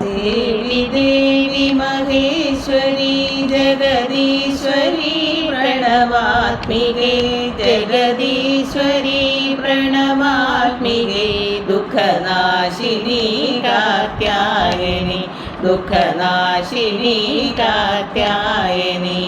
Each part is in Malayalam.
ദേവി ദേവി മഹേശ്വരി ജഗദീശ്വരി പ്രണവാത്മികേ ജഗദീശ്വരി പ്രണവാത്മികേ ദുഃഖനാശിനി കാത്യായനി ദുഃഖനാശിനി കാത്യായനി.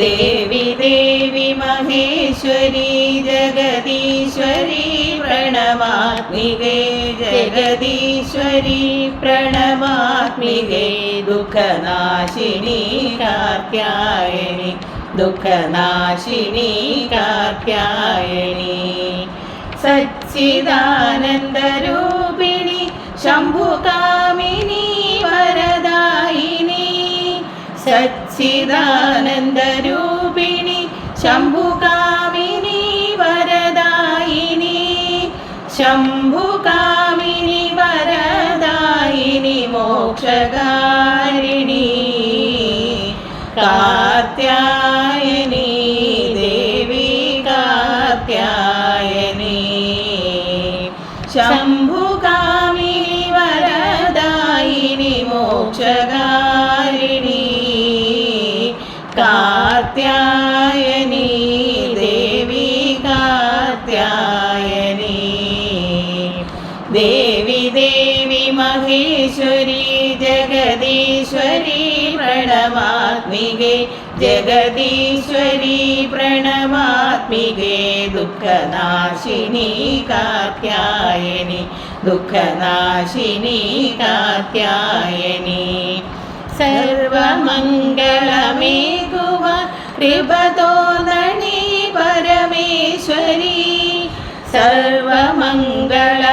ദേവി ദേവി മഹേശ്വരി ജഗദീശ്വരി പ്രണവാത്മികേ ജഗദീശ്വരി പ്രണവാത്മികേ ദുഃഖനാശിനി കാർത്യായണി ദുഃഖനാശിനി കാർത്യായണി സച്ചിദാനന്ദരൂപിണി ശംഭുകാമിനി വരദായിനി സച്ചിദാനന്ദരൂപിണി ശംഭുകാമിനി വരദായിനി ശംഭുകാമിനി വരദായിനി മോക്ഷകാരിണി കാത്യായനി ദേവി കാത്യായനി ശംഭുകാമിനി ദേവി ദേവി മഹേശ്വരി ജഗദീശ്വരി പ്രണമാത്മികേ ജഗദീശ്വരി പ്രണമാത്മികേ ദുഃഖനാശിനി കാത്യായനി ദുഃഖനാശിനി കാത്യായനി സർവമംഗളമേകുവ കൃപതോദണി പരമേശ്വരി സർവമംഗളമേകുവാൻ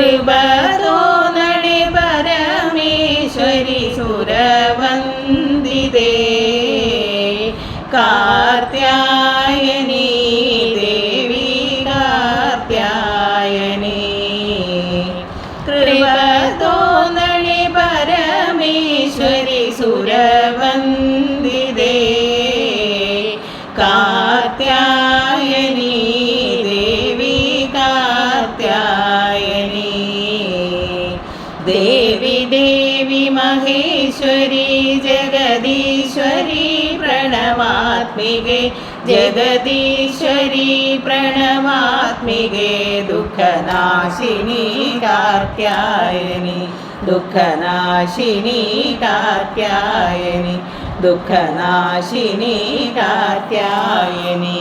കൃപതോന്നണി പരമേശ്വരി സുരവന്ദിതേ. കാർത്യായനി ദേവി കാർത്യായനി. കൃപതോന്നണി പരമേശ്വരി സുരവന്ദിതേ. കാർത്യായനി ദേവി ദേവി മഹേശ്വരി ജഗദീശ്വരി പ്രണവാത്മികേ ജഗദീശ്വരി പ്രണവാത്മികേ ദുഃഖനാശിനി കാർത്യായനി ദുഃഖനാശിനി കാർത്യായനി ദുഃഖനാശിനി കാർത്യായനി